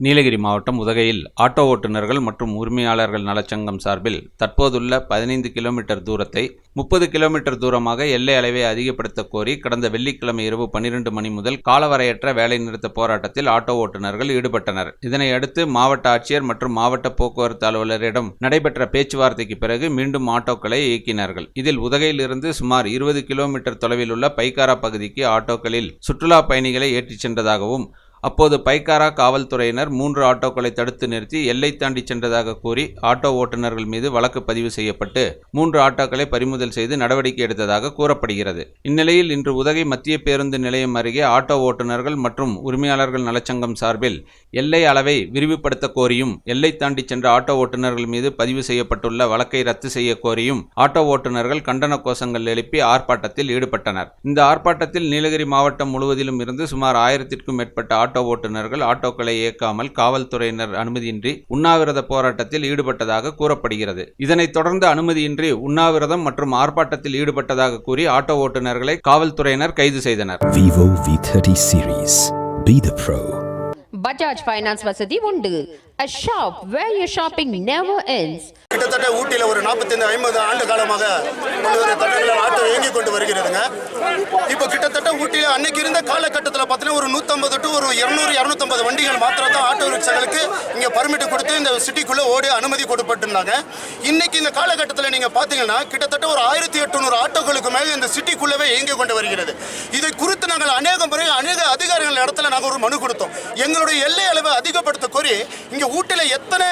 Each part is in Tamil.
நீலகிரி மாவட்டம் உதகையில் ஆட்டோ ஓட்டுநர்கள் மற்றும் உரிமையாளர்கள் நலச்சங்கம் சார்பில் தற்போதுள்ள பதினைந்து கிலோமீட்டர் தூரத்தை முப்பது கிலோமீட்டர் தூரமாக எல்லை அளவை அதிகப்படுத்த கோரி கடந்த வெள்ளிக்கிழமை இரவு பன்னிரண்டு மணி முதல் காலவரையற்ற வேலைநிறுத்த போராட்டத்தில் ஆட்டோ ஓட்டுநர்கள் ஈடுபட்டனர். இதனை அடுத்து மாவட்ட ஆட்சியர் மற்றும் மாவட்ட போக்குவரத்து அலுவலரிடம் நடைபெற்ற பேச்சுவார்த்தைக்கு பிறகு மீண்டும் ஆட்டோக்களை இயக்கினார்கள். இதில் உதகையிலிருந்து சுமார் இருபது கிலோமீட்டர் தொலைவில் உள்ள பைக்காரா பகுதிக்கு ஆட்டோக்களில் சுற்றுலா பயணிகளை ஏற்றிச் சென்றதாகவும் அப்போது பைக்காரா காவல்துறையினர் மூன்று ஆட்டோக்களை தடுத்து நிறுத்தி எல்லை தாண்டி சென்றதாக கூறி ஆட்டோ ஓட்டுநர்கள் மீது வழக்கு பதிவு செய்யப்பட்டு மூன்று ஆட்டோக்களை பறிமுதல் செய்து நடவடிக்கை எடுத்ததாக கூறப்படுகிறது. இந்நிலையில் இன்று உதகை மத்திய பேருந்து நிலையம் அருகே ஆட்டோ ஓட்டுநர்கள் மற்றும் உரிமையாளர்கள் நலச்சங்கம் சார்பில் எல்லை அளவை விரிவுபடுத்த கோரியும் எல்லை தாண்டி சென்ற ஆட்டோ ஓட்டுநர்கள் மீது பதிவு செய்யப்பட்டுள்ள வழக்கை ரத்து செய்ய கோரியும் ஆட்டோ ஓட்டுநர்கள் கண்டன கோஷங்கள் எழுப்பி ஆர்ப்பாட்டத்தில் ஈடுபட்டனர். இந்த ஆர்ப்பாட்டத்தில் நீலகிரி மாவட்டம் முழுவதிலும் இருந்து சுமார் ஆயிரத்திற்கும் மேற்பட்ட ஆட்டோ ஓட்டுநர்கள் ஆட்டோக்களை இயக்காமல் காவல்துறையினர் அனுமதியின்றி உண்ணாவிரத போராட்டத்தில் ஈடுபட்டதாக கூறப்படுகிறது இதனைத் தொடர்ந்து அனுமதியின்றி உண்ணாவிரதம் மற்றும் ஆர்ப்பாட்டத்தில் ஈடுபட்டதாக கூறி ஆட்டோ ஓட்டுநர்களை காவல்துறையினர் கைது செய்தனர் Vivo V30 series. Be the pro. Bajaj finance வசதி உண்டு a shop where your shopping never ends கிட்டத்தட்ட ஊட்டியில் ஒரு நாற்பத்தைந்து ஐம்பது ஆண்டு காலமாக பல்வேறு தடங்களால் ஆட்டோ இயங்கி கொண்டு வருகிறதுங்க. இப்போ கிட்டத்தட்ட ஊட்டியில் அன்னைக்கு இருந்த காலகட்டத்தில் பார்த்தீங்கன்னா ஒரு நூற்றம்பது டு ஒரு இரநூறு இரநூத்தம்பது வண்டிகள் மாத்திரம் தான் ஆட்டோ ரிக்ஷாக்களுக்கு இங்கே பர்மிட் கொடுத்து இந்த சிட்டிக்குள்ளே ஓடி அனுமதி கொடுப்பட்டிருந்தாங்க. இன்னைக்கு இந்த காலகட்டத்தில் நீங்கள் பார்த்தீங்கன்னா கிட்டத்தட்ட ஒரு ஆயிரத்தி எட்நூறு ஆட்டோக்களுக்கு மேலே இந்த சிட்டிக்குள்ளவே இயங்கி கொண்டு வருகிறது. இதை குறித்து நாங்கள் அநேக முறை அநேக அதிகாரிகள் இடத்துல நாங்கள் ஒரு மனு கொடுத்தோம். எங்களுடைய எல்லை அளவை அதிகப்படுத்த கோரி இங்கே ஊட்டியில் எத்தனை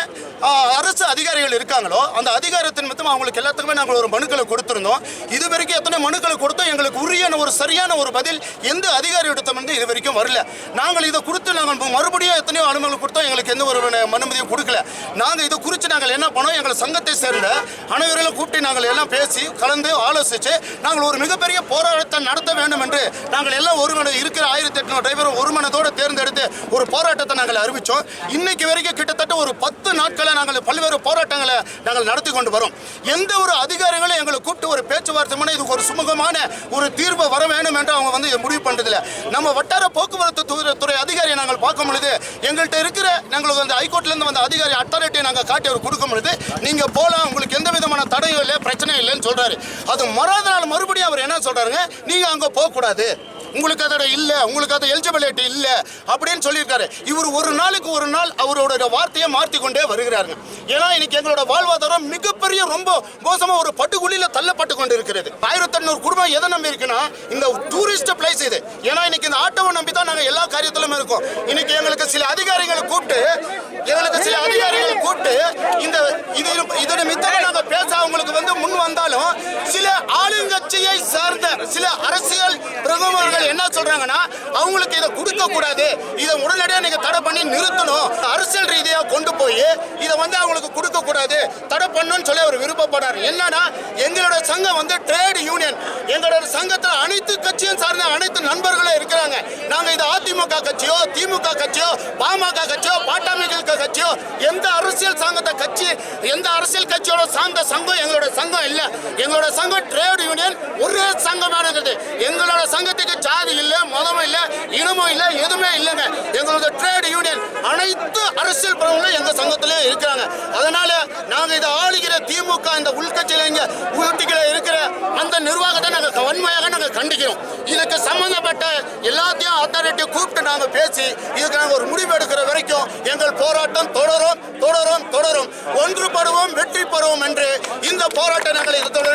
அரசு அதிகாரிகள் இருக்காங்களோ அந்த அதிகாரத்தின் மொத்தம் அவங்களுக்கு எல்லாத்துக்குமே நாங்கள் ஒரு மனுக்களை கொடுத்துருந்தோம். இது வரைக்கும் எத்தனை மனுக்களை கொடுத்தோம்? எங்களுக்கு உரியான ஒரு சரியான ஒரு பதில் எந்த அதிகாரியிடத்தம் வந்து இது வரைக்கும் வரல. நாங்கள் இதை கொடுத்து நாங்கள் மறுபடியும் எத்தனையோ அனுமதி கொடுத்தோம். எங்களுக்கு எந்த ஒரு அனுமதியும் கொடுக்கல. நாங்கள் இதை குறித்து நாங்கள் என்ன பண்ணோம்? எங்கள் சங்கத்தை சேர்ந்த அனைவரையும் கூப்பிட்டு நாங்கள் எல்லாம் பேசி கலந்து ஆலோசித்து நாங்கள் ஒரு மிகப்பெரிய போராட்டத்தை நடத்த வேண்டும் என்று நாங்கள் எல்லாம் ஒரு இருக்கிற ஆயிரத்தி எட்நூறு டிரைவர் ஒரு மனதோடு தேர்ந்தெடுத்து ஒரு போராட்டத்தை நாங்கள் அறிவித்தோம் இன்னைக்கு வரைக்கும் கிட்டத்தட்ட ஒரு பத்து நாட்களை நாங்கள் பல்வேறு போராட்டங்களை நாங்கள் நடத்தி கொண்டு வரோம். எந்த ஒரு அதிகாரிகளும் எங்களை கூப்பிட்டு ஒரு பேச்சுவார்த்தை பண்ண இதுக்கு ஒரு சுமூகமான ஒரு தீர்வு வர வேணும் என்று அவங்க வந்து முடிவு பண்ணுறதில்ல நம்ம வட்டார போக்குவரத்து துறை அதிகாரியை நாங்கள் பார்க்கும் பொழுது எங்கள்கிட்ட இருக்கிற நாங்களுக்கு வந்து ஹைகோர்ட்லேருந்து வந்த அதிகாரி அத்தாரிட்டியை நாங்கள் காட்டி அவர் கொடுக்கும் பொழுது நீங்கள் போகலாம் உங்களுக்கு எந்த விதமான தடையும் இல்லை பிரச்சனையும் இல்லைன்னு சொல்கிறாரு அது மறாத நாள் மறுபடியும் அவர் என்ன சொல்கிறாருங்க நீங்கள் அங்கே போகக்கூடாது. உங்களுக்கு அதோட இல்லை உங்களுக்கு அது எலிஜிபிலிட்டி இல்லை அப்படின்னு சொல்லியிருக்காரு. இவர் ஒரு நாளுக்கு ஒரு நாள் அவரோட வார்த்தையை மாற்றி கொண்டே வருகிறாருங்க ஏன்னா இன்னைக்கு எங்களோட வாழ்வாதாரம் மிகப்பெரிய ரொம்ப மோசமாக ஒரு பட்டுக்குழியில் தள்ளப்பட்டு கொண்டு இருக்கிறது ஆயிரத்தி எண்ணூறு குடும்பம் எதை நம்பி இருக்குன்னா இந்த டூரிஸ்ட் பிளேஸ் இது. ஏன்னா இன்னைக்கு இந்த ஆட்டோவை நம்பி தான் நாங்கள் எல்லா காரியத்திலும் இருக்கோம். இன்னைக்கு எங்களுக்கு சில அதிகாரிகளை கூப்பிட்டு எங்களுக்கு சில அதிகாரிகளை கூப்பிட்டு இந்த இது இதோட மித்தனை நாங்கள் பேச அவங்களுக்கு வந்து முன் வந்தாலும் சில ஆளுங்கட்சியை சார்ந்த சில அரசியல் என்ன சொல்றாங்கன்னா அவங்களுக்கு இதை கொடுக்க கூடாது. இதை உடனடியாக நீங்க தடை பண்ணி நிறுத்தணும். அரசியல் ரீதியா கொண்டு போய் இதை வந்து அவங்களுக்கு கொடுக்க கூடாது. தடை பண்ணணும்னு சொல்லி அவர் விருப்பப்படுறாரு. என்னன்னா எங்களோட சங்கம் வந்து ட்ரேட் யூனியன் எங்களோட சங்கத்தில் அனைத்து கட்சியும் சார்ந்த அனைத்து நண்பர்களும் இருக்கிறாங்க. நாங்க இது அதிமுக கட்சியோ திமுக கட்சியோ பாமக கட்சியோ பாட்டாமிகள் கட்சியோ எந்த அரசியல் சங்கத்தை கட்சி எந்த அரசியல் கட்சியோட சார்ந்த சங்கம் எங்களோட சங்கம் இல்லை. எங்களோட சங்கம் ட்ரேட் யூனியன் ஒரே சங்கமானது எங்களோட சங்கத்துக்கு ஜாதி இல்லை மதமும் இல்லை இனமும் இல்லை எதுவுமே இல்லைங்க. எங்களோட ட்ரேட் யூனியன் அனைத்து அரசியல் பிரமுகர்களும் எங்கள் சங்கத்திலே இருக்கிறாங்க. அதனால நாங்கள் இதை ஆளுகிற திமுக இந்த உள்கட்சியில் இங்கே ஊட்டிகளை இருக்கிற அந்த நிர்வாகத்தை நாங்கள் வன்மையாக நாங்கள் கண்டிக்கிறோம். இதுக்கு சம்மந்தப்பட்ட எல்லாத்தையும் அத்தாரிட்டி கூப்பிட்டு நாங்கள் பேசி இதுக்கு நாங்கள் ஒரு முடிவு எடுக்கிற வரைக்கும் எங்கள் போராட்டம் தொடரும் தொடரும் தொடரும். ஒன்றுபடுவோம் வெற்றி பெறுவோம் என்று இந்த போராட்டம் நாங்கள் இது தொடர